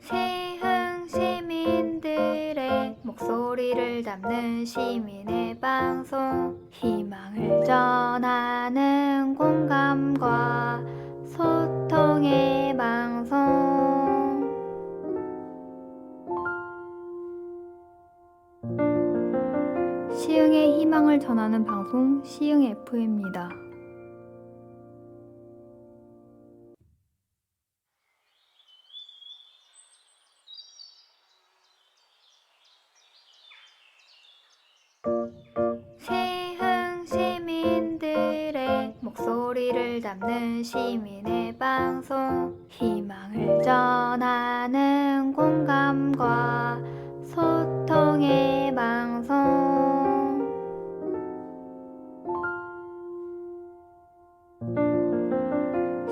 시흥 시민들의 목소리를 담는 시민의 방송 희망을 전하는 공감과 소통의 방송 시흥의 희망을 전하는 방송 시흥 FM입니다. 시민의 방송 희망을 전하는 공감과 소통의 방송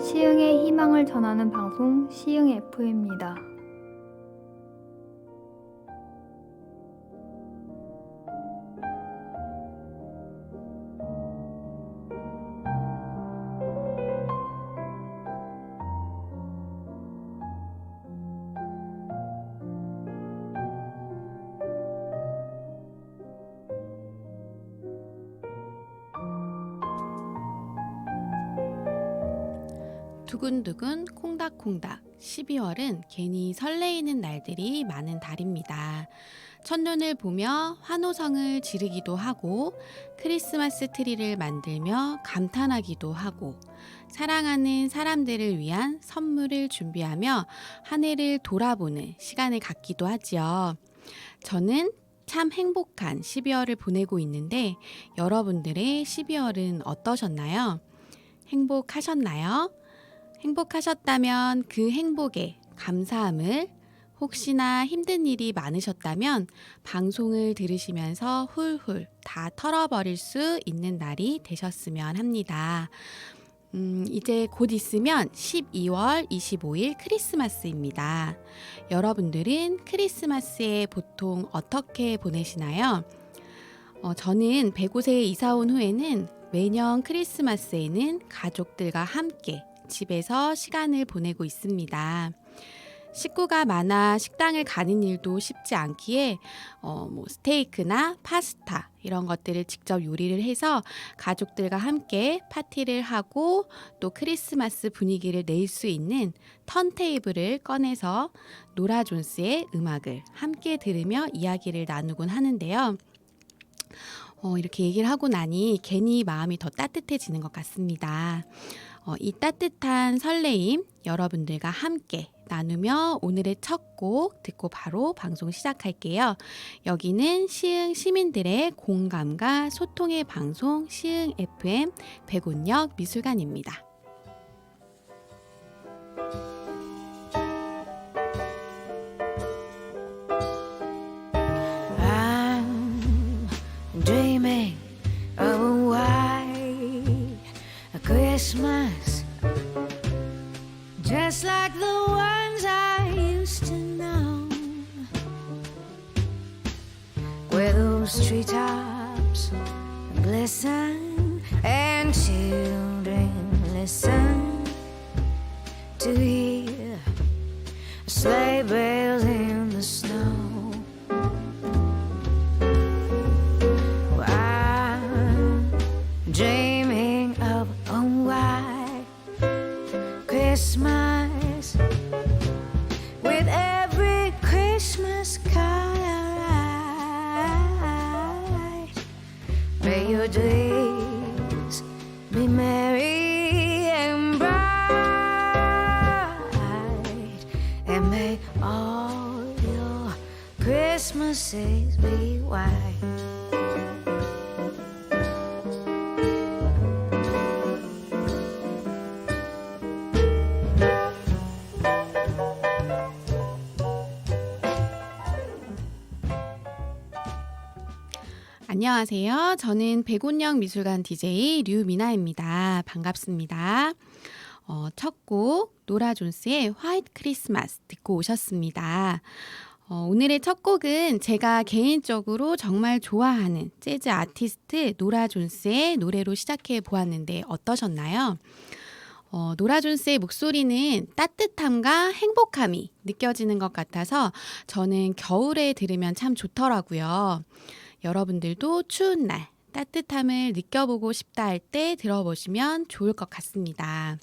시흥의 희망을 전하는 방송 시흥 FM입니다. 두근두근 콩닥콩닥 12월은 괜히 설레이는 날들이 많은 달입니다. 첫눈을 보며 환호성을 지르기도 하고 크리스마스 트리를 만들며 감탄하기도 하고 사랑하는 사람들을 위한 선물을 준비하며 한 해를 돌아보는 시간을 갖기도 하지요. 저는 참 행복한 12월을 보내고 있는데 여러분들의 12월은 어떠셨나요? 행복하셨나요? 행복하셨다면 그 행복에 감사함을 혹시나 힘든 일이 많으셨다면 방송을 들으시면서 훌훌 다 털어버릴 수 있는 날이 되셨으면 합니다. 음, 이제 곧 있으면 12월 25일 크리스마스입니다. 여러분들은 크리스마스에 보통 어떻게 보내시나요? 어, 저는 105세에 이사 온 후에는 매년 크리스마스에는 가족들과 함께 집에서 시간을 보내고 있습니다. 식구가 많아 식당을 가는 일도 쉽지 않기에 어, 뭐 스테이크나 파스타 이런 것들을 직접 요리를 해서 가족들과 함께 파티를 하고 또 크리스마스 분위기를 낼 수 있는 턴테이블을 꺼내서 노라 존스의 음악을 함께 들으며 이야기를 나누곤 하는데요. 어, 이렇게 얘기를 하고 나니 괜히 마음이 더 따뜻해지는 것 같습니다. 어, 이 따뜻한 설레임 여러분들과 함께 나누며 오늘의 첫 곡 듣고 바로 방송 시작할게요. 여기는 시흥 시민들의 공감과 소통의 방송 시흥 FM 백운역 미술관입니다. May your days be merry and bright, and may all your Christmases be white. 안녕하세요. 저는 백운영 미술관 DJ 류미나입니다. 반갑습니다. 어, 첫 곡 노라 존스의 화이트 크리스마스 듣고 오셨습니다. 어, 오늘의 첫 곡은 제가 개인적으로 정말 좋아하는 재즈 아티스트 노라 존스의 노래로 시작해 보았는데 어떠셨나요? 어, 노라 존스의 목소리는 따뜻함과 행복함이 느껴지는 것 같아서 저는 겨울에 들으면 참 좋더라고요. 여러분들도 추운 날 따뜻함을 느껴보고 싶다 할 때 들어보시면 좋을 것 같습니다.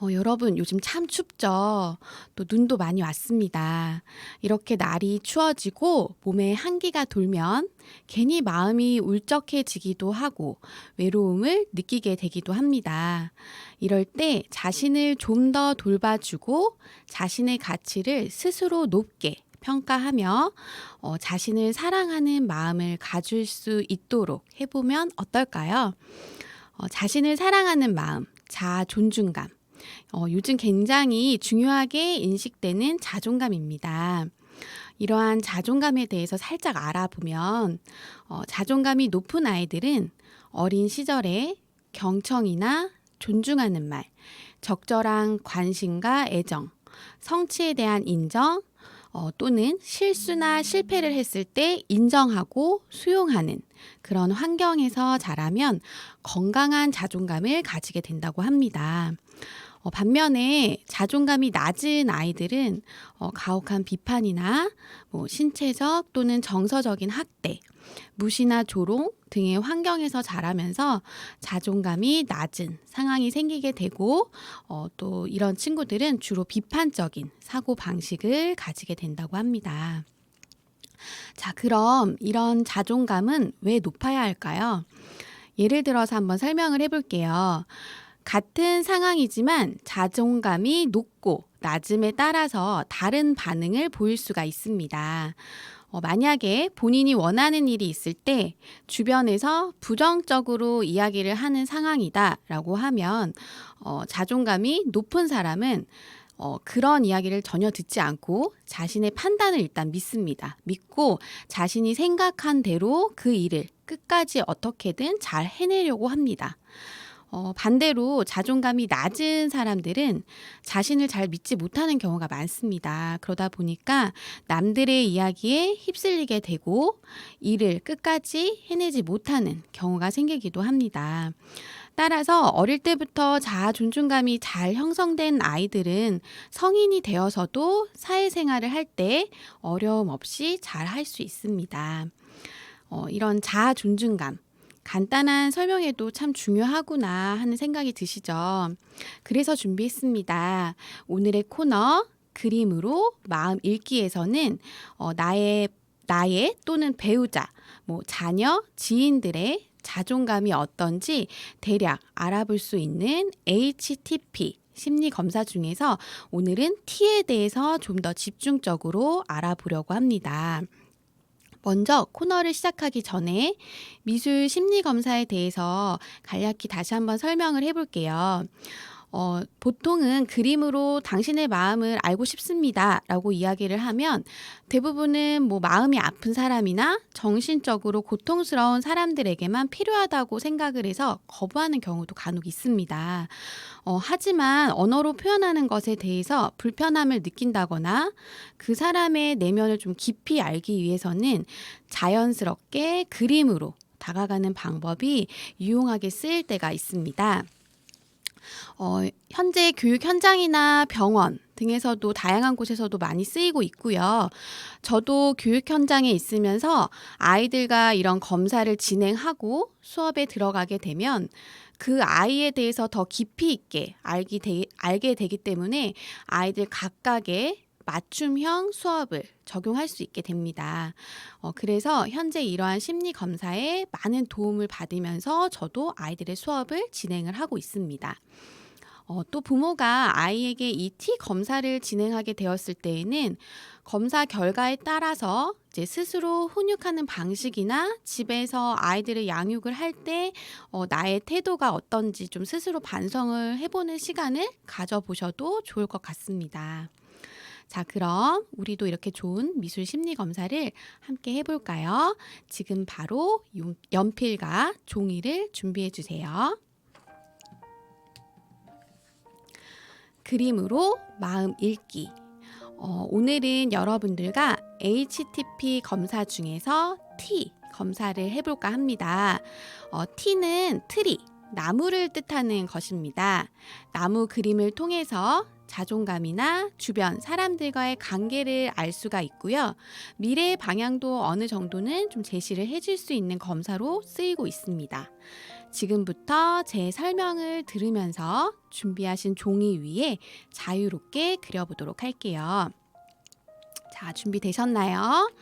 어, 여러분 요즘 참 춥죠. 또 눈도 많이 왔습니다. 이렇게 날이 추워지고 몸에 한기가 돌면 괜히 마음이 울적해지기도 하고 외로움을 느끼게 되기도 합니다. 이럴 때 자신을 좀 더 돌봐주고 자신의 가치를 스스로 높게 평가하며 어, 자신을 사랑하는 마음을 가질 수 있도록 해보면 어떨까요? 어, 자신을 사랑하는 마음, 자아 존중감. 어, 요즘 굉장히 중요하게 인식되는 자존감입니다. 이러한 자존감에 대해서 살짝 알아보면 어, 자존감이 높은 아이들은 어린 시절에 경청이나 존중하는 말, 적절한 관심과 애정, 성취에 대한 인정, 어, 또는 실수나 실패를 했을 때 인정하고 수용하는 그런 환경에서 자라면 건강한 자존감을 가지게 된다고 합니다. 어, 반면에 자존감이 낮은 아이들은 어, 가혹한 비판이나 뭐 신체적 또는 정서적인 학대, 무시나 조롱 등의 환경에서 자라면서 자존감이 낮은 상황이 생기게 되고 어, 또 이런 친구들은 주로 비판적인 사고 방식을 가지게 된다고 합니다. 자, 그럼 이런 자존감은 왜 높아야 할까요? 예를 들어서 한번 설명을 해볼게요. 같은 상황이지만 자존감이 높고 낮음에 따라서 다른 반응을 보일 수가 있습니다. 어, 만약에 본인이 원하는 일이 있을 때 주변에서 부정적으로 이야기를 하는 상황이다라고 하면 어, 자존감이 높은 사람은 어, 그런 이야기를 전혀 듣지 않고 자신의 판단을 일단 믿습니다. 믿고 자신이 생각한 대로 그 일을 끝까지 어떻게든 잘 해내려고 합니다. 어, 반대로 자존감이 낮은 사람들은 자신을 잘 믿지 못하는 경우가 많습니다. 그러다 보니까 남들의 이야기에 휩쓸리게 되고 일을 끝까지 해내지 못하는 경우가 생기기도 합니다. 따라서 어릴 때부터 자아 존중감이 잘 형성된 아이들은 성인이 되어서도 사회생활을 할 때 어려움 없이 잘 할 수 있습니다. 어, 이런 자아 존중감, 간단한 설명에도 참 중요하구나 하는 생각이 드시죠? 그래서 준비했습니다. 오늘의 코너 그림으로 마음 읽기에서는 어, 나의 나의 또는 배우자, 뭐 자녀, 지인들의 자존감이 어떤지 대략 알아볼 수 있는 HTP 심리 검사 중에서 오늘은 T에 대해서 좀 더 집중적으로 알아보려고 합니다. 먼저 코너를 시작하기 전에 미술 심리 검사에 대해서 간략히 다시 한번 설명을 해볼게요. 어, 보통은 그림으로 당신의 마음을 알고 싶습니다. 라고 이야기를 하면 대부분은 뭐 마음이 아픈 사람이나 정신적으로 고통스러운 사람들에게만 필요하다고 생각을 해서 거부하는 경우도 간혹 있습니다. 어, 하지만 언어로 표현하는 것에 대해서 불편함을 느낀다거나 그 사람의 내면을 좀 깊이 알기 위해서는 자연스럽게 그림으로 다가가는 방법이 유용하게 쓰일 때가 있습니다. 어, 현재 교육 현장이나 병원 등에서도 다양한 곳에서도 많이 쓰이고 있고요. 저도 교육 현장에 있으면서 아이들과 이런 검사를 진행하고 수업에 들어가게 되면 그 아이에 대해서 더 깊이 있게 알게, 되, 알게 되기 때문에 아이들 각각의 맞춤형 수업을 적용할 수 있게 됩니다. 어, 그래서 현재 이러한 심리 검사에 많은 도움을 받으면서 저도 아이들의 수업을 진행을 하고 있습니다. 어, 또 부모가 아이에게 이 T 검사를 진행하게 되었을 때에는 검사 결과에 따라서 이제 스스로 훈육하는 방식이나 집에서 아이들을 양육을 할 때 어, 나의 태도가 어떤지 좀 스스로 반성을 해보는 시간을 가져보셔도 좋을 것 같습니다. 자, 그럼 우리도 이렇게 좋은 미술 심리 검사를 함께 해볼까요? 지금 바로 용- 연필과 종이를 준비해 주세요. 그림으로 마음 읽기. 어, 오늘은 여러분들과 HTP 검사 중에서 T 검사를 해볼까 합니다. 어, T는 트리, 나무를 뜻하는 것입니다. 나무 그림을 통해서 자존감이나 주변 사람들과의 관계를 알 수가 있고요. 미래의 방향도 어느 정도는 좀 제시를 해줄 수 있는 검사로 쓰이고 있습니다. 지금부터 제 설명을 들으면서 준비하신 종이 위에 자유롭게 그려보도록 할게요. 자, 준비되셨나요?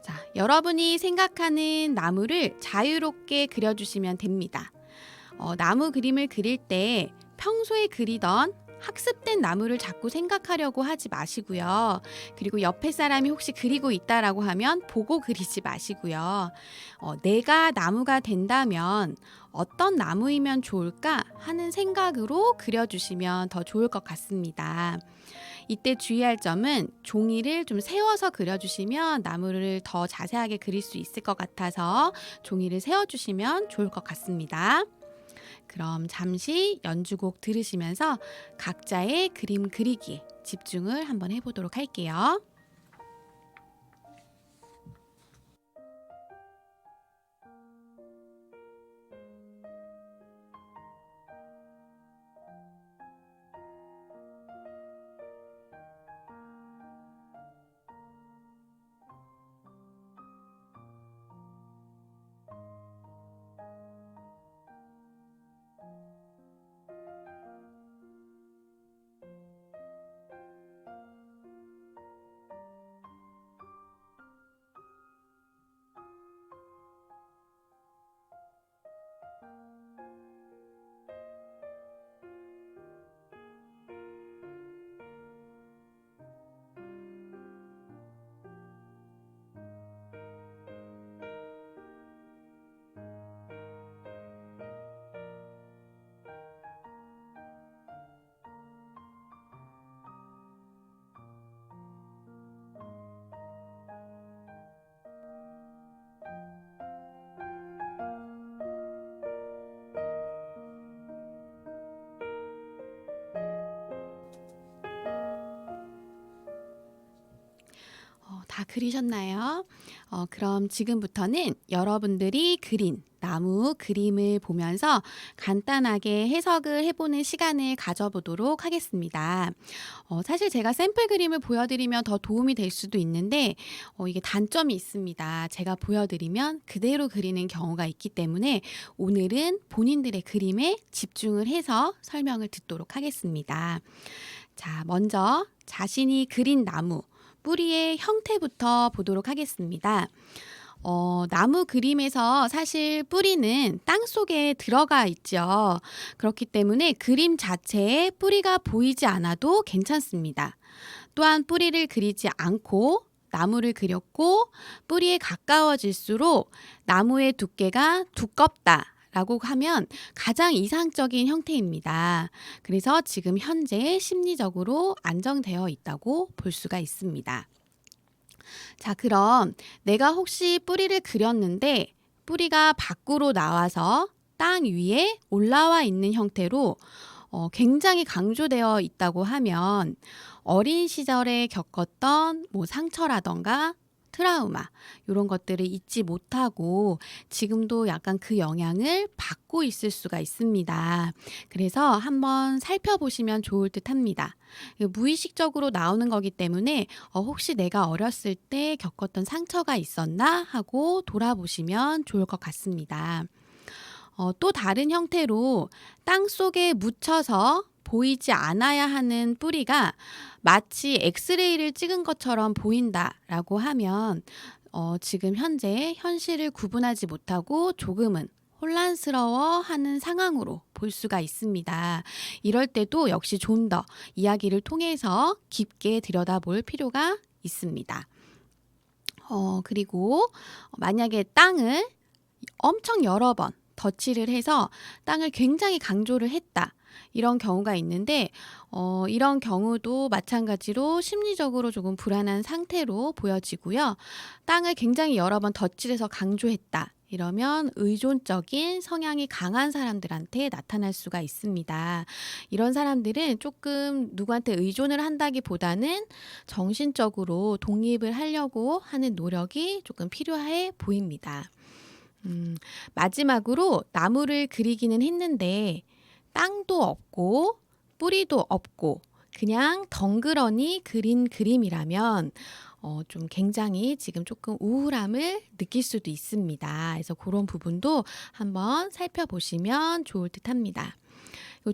자, 여러분이 생각하는 나무를 자유롭게 그려주시면 됩니다. 어, 나무 그림을 그릴 때 평소에 그리던 학습된 나무를 자꾸 생각하려고 하지 마시고요. 그리고 옆에 사람이 혹시 그리고 있다라고 하면 보고 그리지 마시고요. 어, 내가 나무가 된다면 어떤 나무이면 좋을까 하는 생각으로 그려주시면 더 좋을 것 같습니다. 이때 주의할 점은 종이를 좀 세워서 그려주시면 나무를 더 자세하게 그릴 수 있을 것 같아서 종이를 세워주시면 좋을 것 같습니다. 그럼 잠시 연주곡 들으시면서 각자의 그림 그리기 집중을 한번 해보도록 할게요. 그리셨나요? 어, 그럼 지금부터는 여러분들이 그린 나무 그림을 보면서 간단하게 해석을 해보는 시간을 가져보도록 하겠습니다. 어, 사실 제가 샘플 그림을 보여드리면 더 도움이 될 수도 있는데 어, 이게 단점이 있습니다. 제가 보여드리면 그대로 그리는 경우가 있기 때문에 오늘은 본인들의 그림에 집중을 해서 설명을 듣도록 하겠습니다. 자, 먼저 자신이 그린 나무 뿌리의 형태부터 보도록 하겠습니다. 어, 나무 그림에서 사실 뿌리는 땅 속에 들어가 있죠. 그렇기 때문에 그림 자체에 뿌리가 보이지 않아도 괜찮습니다. 또한 뿌리를 그리지 않고 나무를 그렸고 뿌리에 가까워질수록 나무의 두께가 두껍다. 라고 하면 가장 이상적인 형태입니다. 그래서 지금 현재 심리적으로 안정되어 있다고 볼 수가 있습니다. 자, 그럼 내가 혹시 뿌리를 그렸는데 뿌리가 밖으로 나와서 땅 위에 올라와 있는 형태로 어, 굉장히 강조되어 있다고 하면 어린 시절에 겪었던 뭐 상처라던가 트라우마 이런 것들을 잊지 못하고 지금도 약간 그 영향을 받고 있을 수가 있습니다. 그래서 한번 살펴보시면 좋을 듯 합니다. 이거 무의식적으로 나오는 거기 때문에 어, 혹시 내가 어렸을 때 겪었던 상처가 있었나 하고 돌아보시면 좋을 것 같습니다. 어, 또 다른 형태로 땅 속에 묻혀서 보이지 않아야 하는 뿌리가 마치 엑스레이를 찍은 것처럼 보인다라고 하면 어, 지금 현재 현실을 구분하지 못하고 조금은 혼란스러워 하는 상황으로 볼 수가 있습니다. 이럴 때도 역시 좀 더 이야기를 통해서 깊게 들여다볼 필요가 있습니다. 어, 그리고 만약에 땅을 엄청 여러 번 덧칠을 해서 땅을 굉장히 강조를 했다. 이런 경우가 있는데 어, 이런 경우도 마찬가지로 심리적으로 조금 불안한 상태로 보여지고요. 땅을 굉장히 여러 번 덧칠해서 강조했다. 이러면 의존적인 성향이 강한 사람들한테 나타날 수가 있습니다. 이런 사람들은 조금 누구한테 의존을 한다기보다는 정신적으로 독립을 하려고 하는 노력이 조금 필요해 보입니다. 음, 마지막으로 나무를 그리기는 했는데 땅도 없고 뿌리도 없고 그냥 덩그러니 그린 그림이라면 어, 좀 굉장히 지금 조금 우울함을 느낄 수도 있습니다. 그래서 그런 부분도 한번 살펴보시면 좋을 듯 합니다.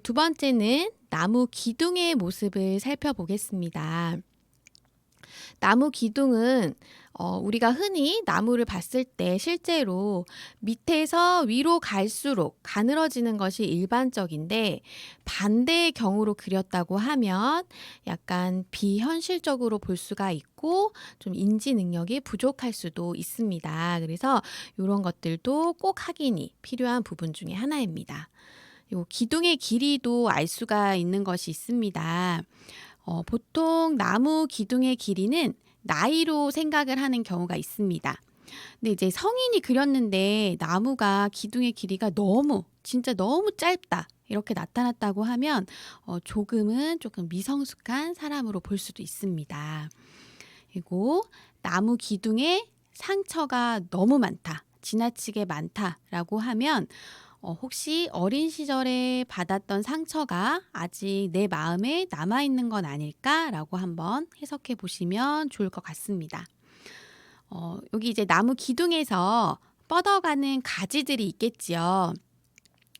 두 번째는 나무 기둥의 모습을 살펴보겠습니다. 나무 기둥은 어, 우리가 흔히 나무를 봤을 때 실제로 밑에서 위로 갈수록 가늘어지는 것이 일반적인데 반대의 경우로 그렸다고 하면 약간 비현실적으로 볼 수가 있고 좀 인지 능력이 부족할 수도 있습니다. 그래서 이런 것들도 꼭 확인이 필요한 부분 중에 하나입니다. 요 기둥의 길이도 알 수가 있는 것이 있습니다. 어, 보통 나무 기둥의 길이는 나이로 생각을 하는 경우가 있습니다. 근데 이제 성인이 그렸는데 나무가 기둥의 길이가 너무 진짜 너무 짧다 이렇게 나타났다고 하면 어, 조금은 조금 미성숙한 사람으로 볼 수도 있습니다. 그리고 나무 기둥에 상처가 너무 많다, 지나치게 많다라고 하면 어, 혹시 어린 시절에 받았던 상처가 아직 내 마음에 남아있는 건 아닐까라고 한번 해석해 보시면 좋을 것 같습니다. 어, 여기 이제 나무 기둥에서 뻗어가는 가지들이 있겠지요.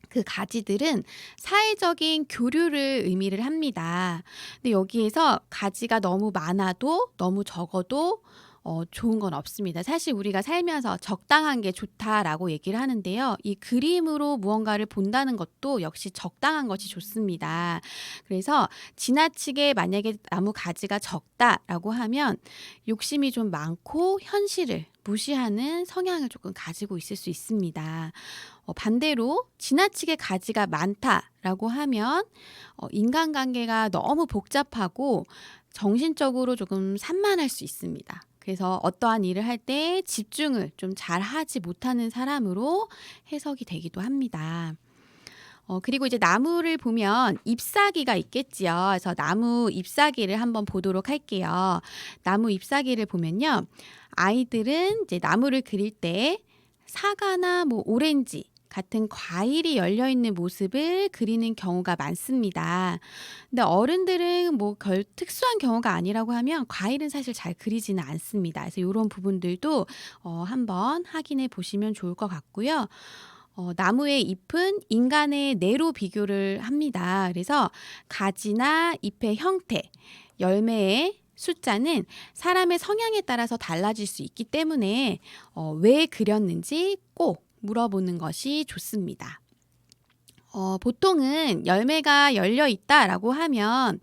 그 가지들은 사회적인 교류를 의미를 합니다. 근데 여기에서 가지가 너무 많아도 너무 적어도 어, 좋은 건 없습니다. 사실 우리가 살면서 적당한 게 좋다라고 얘기를 하는데요. 이 그림으로 무언가를 본다는 것도 역시 적당한 것이 좋습니다. 그래서 지나치게 만약에 나무 가지가 적다라고 하면 욕심이 좀 많고 현실을 무시하는 성향을 조금 가지고 있을 수 있습니다. 어, 반대로 지나치게 가지가 많다라고 하면 어, 인간관계가 너무 복잡하고 정신적으로 조금 산만할 수 있습니다. 그래서 어떠한 일을 할 때 집중을 좀 잘 하지 못하는 사람으로 해석이 되기도 합니다. 어, 그리고 이제 나무를 보면 잎사귀가 있겠지요. 그래서 나무 잎사귀를 한번 보도록 할게요. 나무 잎사귀를 보면요. 아이들은 이제 나무를 그릴 때 사과나 뭐 오렌지 같은 과일이 열려 있는 모습을 그리는 경우가 많습니다. 근데 어른들은 뭐 별 특수한 경우가 아니라고 하면 과일은 사실 잘 그리지는 않습니다. 그래서 이런 부분들도 어, 한번 확인해 보시면 좋을 것 같고요. 어, 나무의 잎은 인간의 뇌로 비교를 합니다. 그래서 가지나 잎의 형태, 열매의 숫자는 사람의 성향에 따라서 달라질 수 있기 때문에 어, 왜 그렸는지 꼭 물어보는 것이 좋습니다. 어, 보통은 열매가 열려 있다라고 하면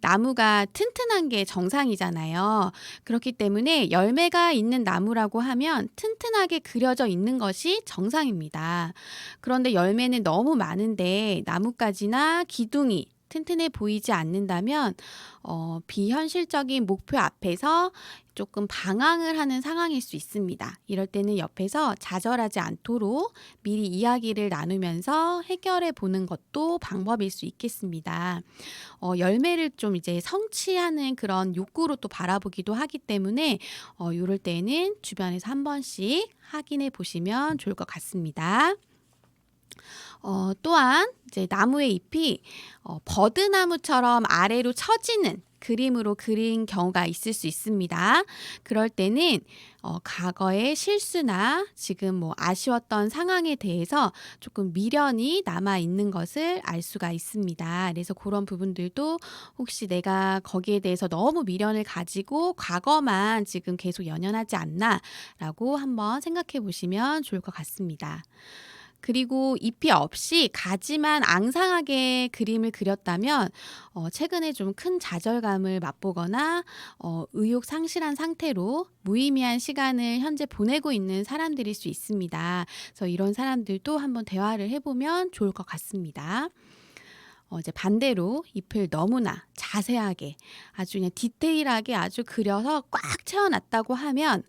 나무가 튼튼한 게 정상이잖아요. 그렇기 때문에 열매가 있는 나무라고 하면 튼튼하게 그려져 있는 것이 정상입니다. 그런데 열매는 너무 많은데 나뭇가지나 기둥이 튼튼해 보이지 않는다면 어, 비현실적인 목표 앞에서 조금 방황을 하는 상황일 수 있습니다. 이럴 때는 옆에서 좌절하지 않도록 미리 이야기를 나누면서 해결해 보는 것도 방법일 수 있겠습니다. 어, 열매를 좀 이제 성취하는 그런 욕구로 또 바라보기도 하기 때문에 어, 이럴 때는 주변에서 한 번씩 확인해 보시면 좋을 것 같습니다. 어, 또한 이제 나무의 잎이 어, 버드나무처럼 아래로 처지는 그림으로 그린 경우가 있을 수 있습니다. 그럴 때는 어, 과거의 실수나 지금 뭐 아쉬웠던 상황에 대해서 조금 미련이 남아 있는 것을 알 수가 있습니다. 그래서 그런 부분들도 혹시 내가 거기에 대해서 너무 미련을 가지고 과거만 지금 계속 연연하지 않나라고 한번 생각해 보시면 좋을 것 같습니다. 그리고 잎이 없이 가지만 앙상하게 그림을 그렸다면 어, 최근에 좀 큰 좌절감을 맛보거나 어, 의욕 상실한 상태로 무의미한 시간을 현재 보내고 있는 사람들일 수 있습니다. 그래서 이런 사람들도 한번 대화를 해보면 좋을 것 같습니다. 어, 이제 반대로 잎을 너무나 자세하게 아주 그냥 디테일하게 아주 그려서 꽉 채워놨다고 하면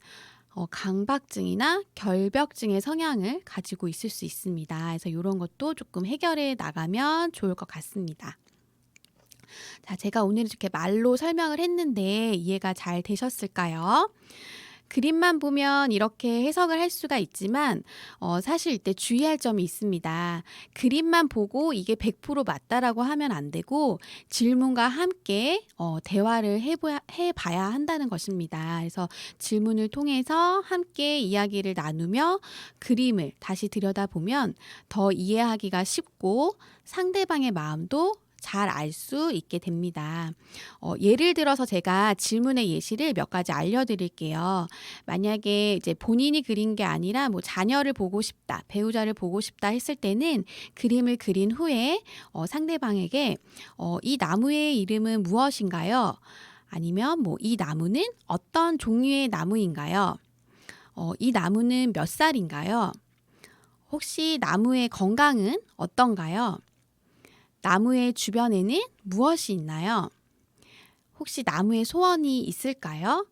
어, 강박증이나 결벽증의 성향을 가지고 있을 수 있습니다. 그래서 이런 것도 조금 해결해 나가면 좋을 것 같습니다. 자, 제가 오늘 이렇게 말로 설명을 했는데 이해가 잘 되셨을까요? 그림만 보면 이렇게 해석을 할 수가 있지만 어, 사실 이때 주의할 점이 있습니다. 그림만 보고 이게 100% 맞다라고 하면 안 되고 질문과 함께 어, 대화를 해봐야, 해봐야 한다는 것입니다. 그래서 질문을 통해서 함께 이야기를 나누며 그림을 다시 들여다보면 더 이해하기가 쉽고 상대방의 마음도 잘 알 수 있게 됩니다. 어, 예를 들어서 제가 질문의 예시를 몇 가지 알려드릴게요. 만약에 이제 본인이 그린 게 아니라 뭐 자녀를 보고 싶다, 배우자를 보고 싶다 했을 때는 그림을 그린 후에 어, 상대방에게 어, 이 나무의 이름은 무엇인가요? 아니면 뭐 이 나무는 어떤 종류의 나무인가요? 어, 이 나무는 몇 살인가요? 혹시 나무의 건강은 어떤가요? 나무의 주변에는 무엇이 있나요? 혹시 나무의 소원이 있을까요?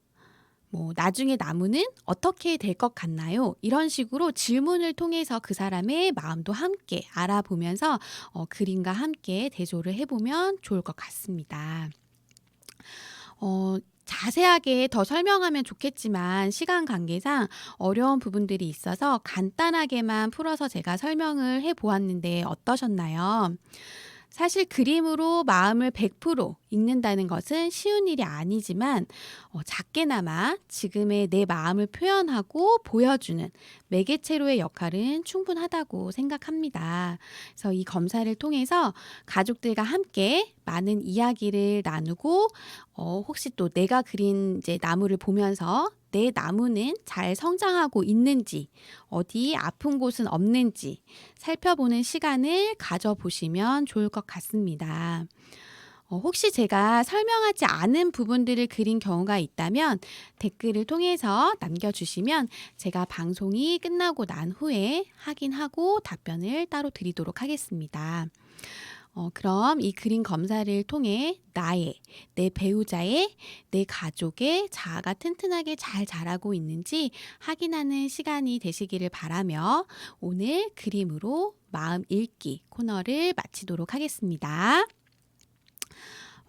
뭐, 나중에 나무는 어떻게 될 것 같나요? 이런 식으로 질문을 통해서 그 사람의 마음도 함께 알아보면서 어, 그림과 함께 대조를 해보면 좋을 것 같습니다. 어, 자세하게 더 설명하면 좋겠지만 시간 관계상 어려운 부분들이 있어서 간단하게만 풀어서 제가 설명을 해 보았는데 어떠셨나요? 사실 그림으로 마음을 100% 읽는다는 것은 쉬운 일이 아니지만 어, 작게나마 지금의 내 마음을 표현하고 보여주는 매개체로의 역할은 충분하다고 생각합니다. 그래서 이 검사를 통해서 가족들과 함께 많은 이야기를 나누고 어, 혹시 또 내가 그린 이제 나무를 보면서 내 나무는 잘 성장하고 있는지, 어디 아픈 곳은 없는지 살펴보는 시간을 가져보시면 좋을 것 같습니다. 어, 혹시 제가 설명하지 않은 부분들을 그린 경우가 있다면 댓글을 통해서 남겨주시면 제가 방송이 끝나고 난 후에 확인하고 답변을 따로 드리도록 하겠습니다. 어, 그럼 이 그림 검사를 통해 나의, 내 배우자의, 내 가족의 자아가 튼튼하게 잘 자라고 있는지 확인하는 시간이 되시기를 바라며 오늘 그림으로 마음 읽기 코너를 마치도록 하겠습니다.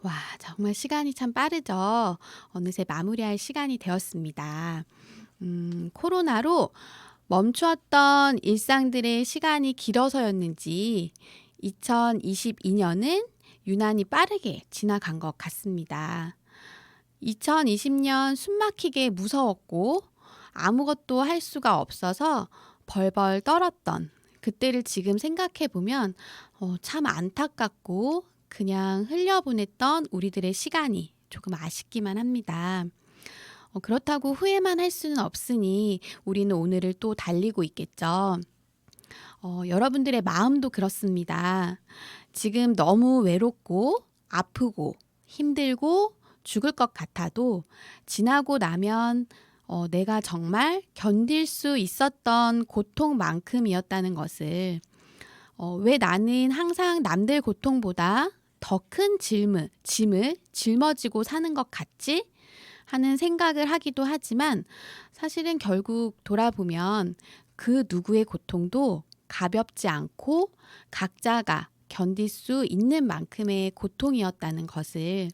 와, 정말 시간이 참 빠르죠. 어느새 마무리할 시간이 되었습니다. 음, 코로나로 멈추었던 일상들의 시간이 길어서였는지 2022년은 유난히 빠르게 지나간 것 같습니다. 2020년 숨막히게 무서웠고 아무것도 할 수가 없어서 벌벌 떨었던 그때를 지금 생각해 보면 어, 참 안타깝고 그냥 흘려보냈던 우리들의 시간이 조금 아쉽기만 합니다. 어, 그렇다고 후회만 할 수는 없으니 우리는 오늘을 또 달리고 있겠죠. 어, 여러분들의 마음도 그렇습니다. 지금 너무 외롭고 아프고 힘들고 죽을 것 같아도 지나고 나면 어, 내가 정말 견딜 수 있었던 고통만큼이었다는 것을 어, 왜 나는 항상 남들 고통보다 더 큰 짐을, 짐을 짊어지고 사는 것 같지? 하는 생각을 하기도 하지만 사실은 결국 돌아보면 그 누구의 고통도 가볍지 않고 각자가 견딜 수 있는 만큼의 고통이었다는 것을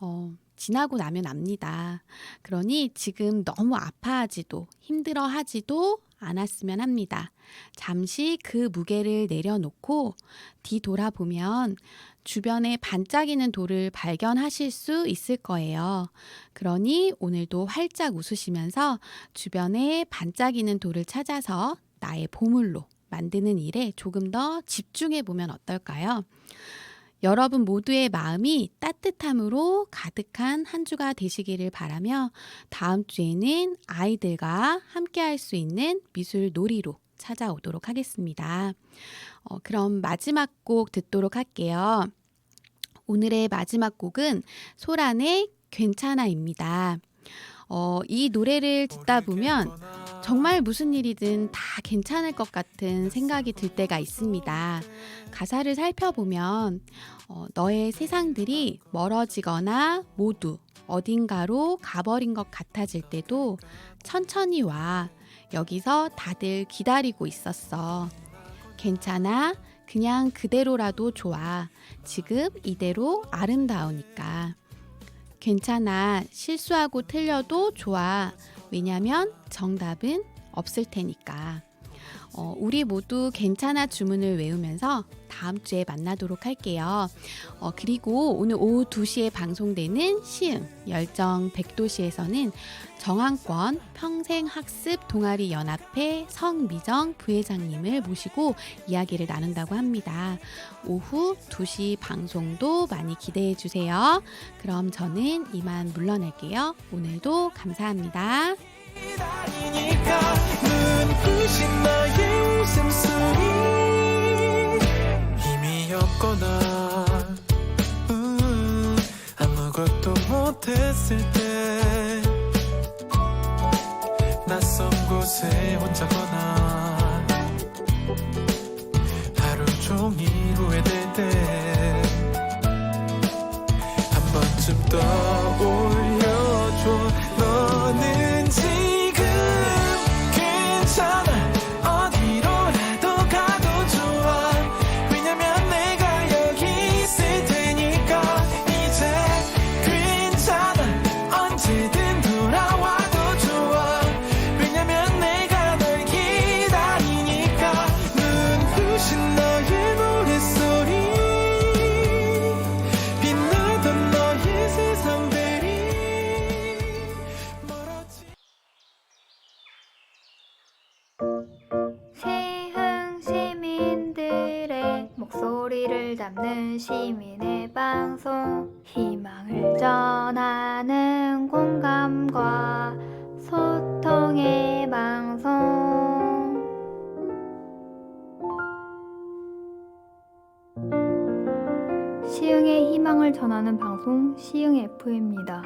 어, 지나고 나면 압니다. 그러니 지금 너무 아파하지도 힘들어하지도 않았으면 합니다. 잠시 그 무게를 내려놓고 뒤돌아보면 주변에 반짝이는 돌을 발견하실 수 있을 거예요. 그러니 오늘도 활짝 웃으시면서 주변에 반짝이는 돌을 찾아서 나의 보물로 만드는 일에 조금 더 집중해 보면 어떨까요? 여러분 모두의 마음이 따뜻함으로 가득한 한 주가 되시기를 바라며 다음 주에는 아이들과 함께 할 수 있는 미술 놀이로 찾아오도록 하겠습니다. 어, 그럼 마지막 곡 듣도록 할게요. 오늘의 마지막 곡은 소란의 괜찮아입니다. 어, 이 노래를 듣다 보면 정말 무슨 일이든 다 괜찮을 것 같은 생각이 들 때가 있습니다. 가사를 살펴보면 어, 너의 세상들이 멀어지거나 모두 어딘가로 가버린 것 같아질 때도 천천히 와. 여기서 다들 기다리고 있었어. 괜찮아. 그냥 그대로라도 좋아. 지금 이대로 아름다우니까. 괜찮아. 실수하고 틀려도 좋아. 왜냐하면 정답은 없을 테니까. 어, 우리 모두 괜찮아 주문을 외우면서 다음 주에 만나도록 할게요. 어, 그리고 오늘 오후 2시에 방송되는 시흥 열정 백도시에서는 정한권 평생학습 동아리 연합회 성미정 부회장님을 모시고 이야기를 나눈다고 합니다. 오후 2시 방송도 많이 기대해 주세요. 그럼 저는 이만 물러날게요. 오늘도 감사합니다. 음, 못했을 때. 낯선 곳에 혼자거나 하루 종일 후회될 때. 한 번쯤 떠 방송 시흥 FM입니다.